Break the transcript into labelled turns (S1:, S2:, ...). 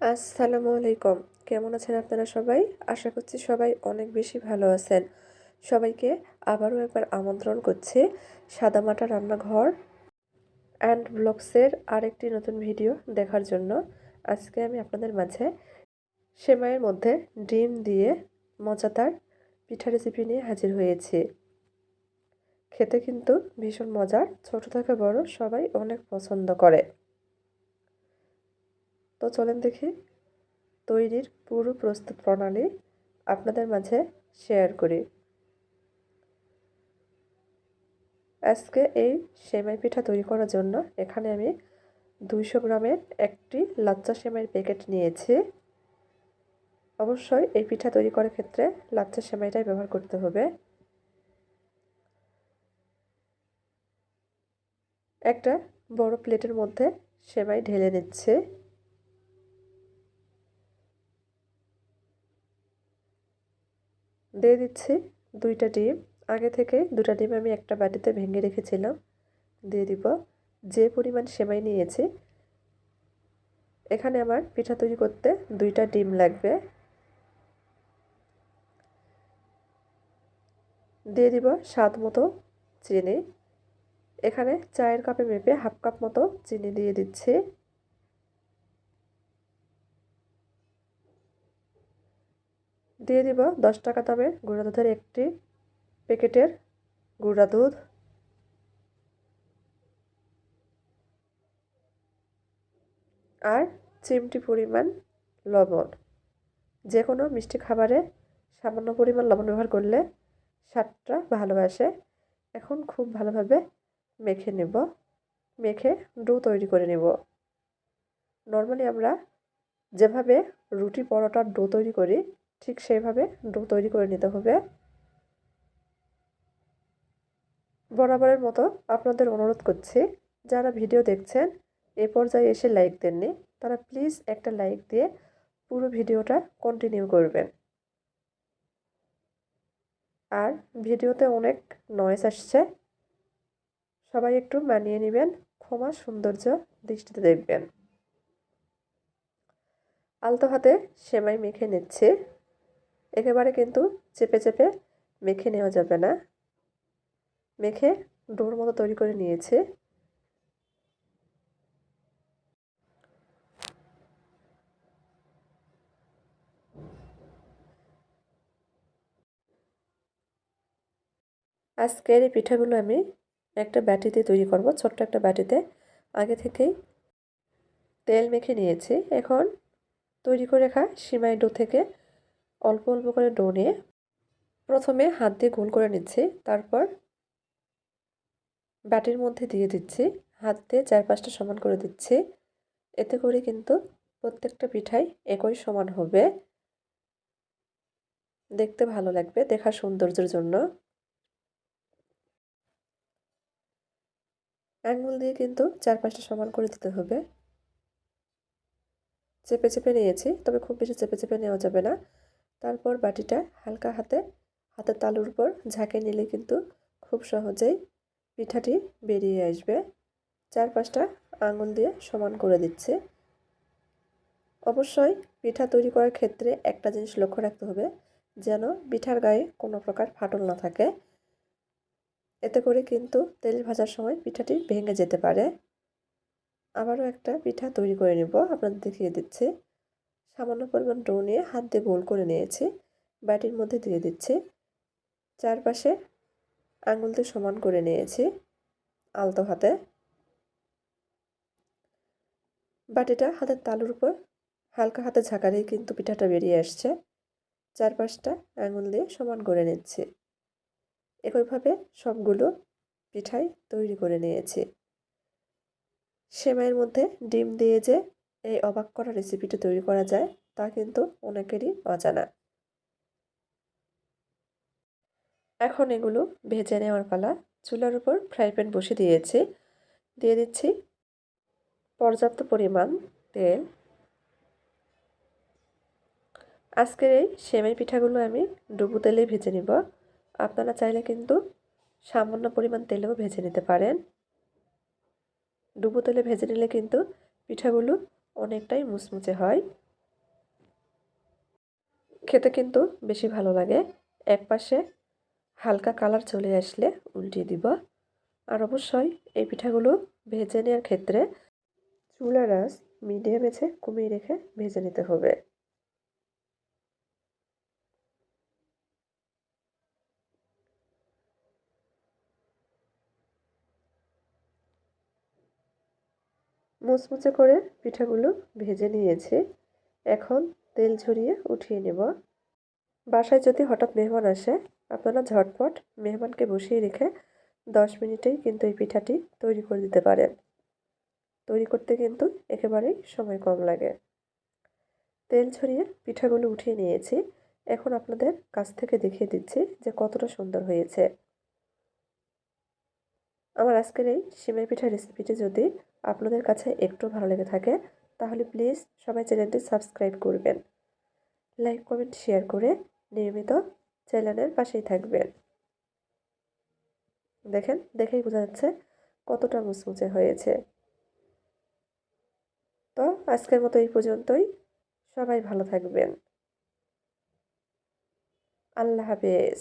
S1: আসসালামু আলাইকুম। কেমন আছেন আপনারা সবাই? আশা করছি সবাই অনেক বেশি ভালো আছেন। সবাইকে আবারও একবার আমন্ত্রণ করছি সাদামাটা রান্নাঘর অ্যান্ড ব্লগসের আরেকটি নতুন ভিডিও দেখার জন্য। আজকে আমি আপনাদের মাঝে সেমাইয়ের মধ্যে ডিম দিয়ে মজাদার পিঠা রেসিপি নিয়ে হাজির হয়েছি। খেতে কিন্তু ভীষণ মজার, ছোট থেকে বড় সবাই অনেক পছন্দ করে। চলেন দেখি। তৈরির পুরো প্রস্তুত প্রণালী আপনাদের মাঝে শেয়ার করি। আজকে এই সেমাই পিঠা তৈরি করার জন্য এখানে আমি দুইশো গ্রামের একটি লাচ্চা সেমাইয়ের প্যাকেট নিয়েছি। অবশ্যই এই পিঠা তৈরি করার ক্ষেত্রে লাচ্চা সেমাইটাই ব্যবহার করতে হবে। একটা বড় প্লেটের মধ্যে সেমাই ঢেলে নিচ্ছে। দিয়ে দিচ্ছি দুইটা ডিম। আগে থেকে দুটা ডিম আমি একটা বাটিতে ভেঙে রেখেছিলাম। দিয়ে দিব যে পরিমাণ সেমাই নিয়েছি। এখানে আমার পিঠা তৈরি করতে দুইটা ডিম লাগবে। দিয়ে দিব স্বাদ মতো চিনি। এখানে চায়ের কাপে মেপে হাফ কাপ মতো চিনি দিয়ে দিচ্ছি। দিয়ে দিব দশ টাকা দামের গুঁড়া দুধের একটি প্যাকেটের গুঁড়া দুধ। আর চিমটি পরিমাণ লবণ। যে কোনো মিষ্টি খাবারে সামান্য পরিমাণ লবণ ব্যবহার করলে স্বাদটা ভালোবাসে এখন খুব ভালোভাবে মেখে নেব। মেখে ডো তৈরি করে নেব। নর্মালি আমরা যেভাবে রুটি পরোটার ডো তৈরি করি ঠিক সেইভাবে ডো তৈরি করে নিতে হবে। বরাবরের মতো আপনাদের অনুরোধ করছি, যারা ভিডিও দেখছেন, এ পর্যায়ে এসে লাইক দেননি, তারা প্লিজ একটা লাইক দিয়ে পুরো ভিডিওটা কন্টিনিউ করবেন। আর ভিডিওতে অনেক নয়েস আসছে, সবাই একটু মানিয়ে নেবেন, ক্ষমা সৌন্দর্য দৃষ্টিতে দেখবেন। আলতো হাতে সেমাই মেখে নিচ্ছে। একেবারে কিন্তু চেপে চেপে মেখে নেওয়া যাবে না। মেখে ডোর মতো তৈরি করে নিয়েছে। আজকের এই পিঠাগুলো আমি একটা বাটিতে তৈরি করব, ছোট্ট একটা বাটিতে। আগে থেকেই তেল মেখে নিয়েছি। এখন তৈরি করে রাখা সিমাই ডো থেকে অল্প অল্প করে ডো নিয়ে প্রথমে হাত দিয়ে গোল করে নিচ্ছি, তারপর বাটির মধ্যে দিয়ে দিচ্ছি, হাত দিয়ে চার পাঁচটা সমান করে দিচ্ছি। এতে করে কিন্তু প্রত্যেকটা পিঠাই একই সমান হবে। দেখতে ভালো লাগবে, দেখার সৌন্দর্যের জন্য। আঙুল দিয়ে কিন্তু চার পাঁচটা সমান করে দিতে হবে। চেপে চেপে নিয়েছি, তবে খুব বেশি চেপে চেপে নেওয়া যাবে না। তারপর বাটিটা হালকা হাতে হাতের তালুর উপর ঝাঁকে নিলে কিন্তু খুব সহজেই পিঠাটি বেরিয়ে আসবে। চার পাঁচটা আঙুল দিয়ে সমান করে দিচ্ছে। অবশ্যই পিঠা তৈরি করার ক্ষেত্রে একটা জিনিস লক্ষ্য রাখতে হবে, যেন পিঠার গায়ে কোনো প্রকার ফাটল না থাকে। এতে করে কিন্তু তেল ভাজার সময় পিঠাটি ভেঙে যেতে পারে। আবারও একটা পিঠা তৈরি করে নেব, আপনাদের দেখিয়ে দিচ্ছি। সামান্য পরিমাণ ডো নিয়ে হাত দিয়ে গোল করে নিয়েছি। বাটির মধ্যে দিয়ে দিচ্ছি। চারপাশে আঙুল দিয়ে সমান করে নিয়েছি আলতো হাতে। বাটিটা হাতের তালুর উপর হালকা হাতে ঝাঁকারেই কিন্তু পিঠাটা বেরিয়ে আসছে। চারপাশটা আঙুল দিয়ে সমান করে নিচ্ছি। একইভাবে সবগুলো পিঠাই তৈরি করে নিয়েছি। সেমাইয়ের মধ্যে ডিম দিয়ে যে এই অবাক করা রেসিপিটা তৈরি করা যায়, তা কিন্তু অনেকেরই অজানা। এখন এগুলো ভেজে নেওয়ার পালা চুলার উপর ফ্রাই প্যান বসে দিয়েছি। দিয়ে দিচ্ছি পর্যাপ্ত পরিমাণ তেল। আজকের এই সেমাই পিঠাগুলো আমি ডুবু তেলেই ভেজে নিব। আপনারা চাইলে কিন্তু সামান্য পরিমাণ তেলেও ভেজে নিতে পারেন। ডুবো তেলে ভেজে নিলে কিন্তু পিঠাগুলো অনেকটাই মুচমুচে হয়। খেতে কিন্তু বেশি ভালো লাগে। এক পাশে হালকা কালার চলে আসলে উল্টিয়ে দিব। আর অবশ্যই এই পিঠাগুলো ভেজে নেওয়ার ক্ষেত্রে চুলার রাস মিডিয়াম কমিয়ে রেখে ভেজে নিতে হবে। মুচমুচে করে পিঠাগুলো ভেজে নিয়েছি। এখন তেল ঝরিয়ে উঠিয়ে নেব। বাসায় যদি হঠাৎ মেহমান আসে, আপনারা ঝটপট মেহমানকে বসিয়ে রেখে দশ মিনিটেই কিন্তু এই পিঠাটি তৈরি করে দিতে পারেন। তৈরি করতে কিন্তু একেবারেই সময় কম লাগে। তেল ছড়িয়ে পিঠাগুলো উঠিয়ে নিয়েছি। এখন আপনাদের কাছ থেকে দেখিয়ে দিচ্ছি যে কতটা সুন্দর হয়েছে। আমার আজকের এই সিমাই পিঠার রেসিপিটি যদি আপনাদের কাছে একটু ভালো লেগে থাকে, তাহলে প্লিজ সবাই চ্যানেলটি সাবস্ক্রাইব করবেন। লাইক কমেন্ট শেয়ার করে নিয়মিত চ্যানেলের পাশেই থাকবেন। দেখেন, দেখেই বোঝা যাচ্ছে কতটা মুচমুচে হয়েছে। তো আজকের মতো এই পর্যন্তই। সবাই ভালো থাকবেন। আল্লাহ হাফেজ।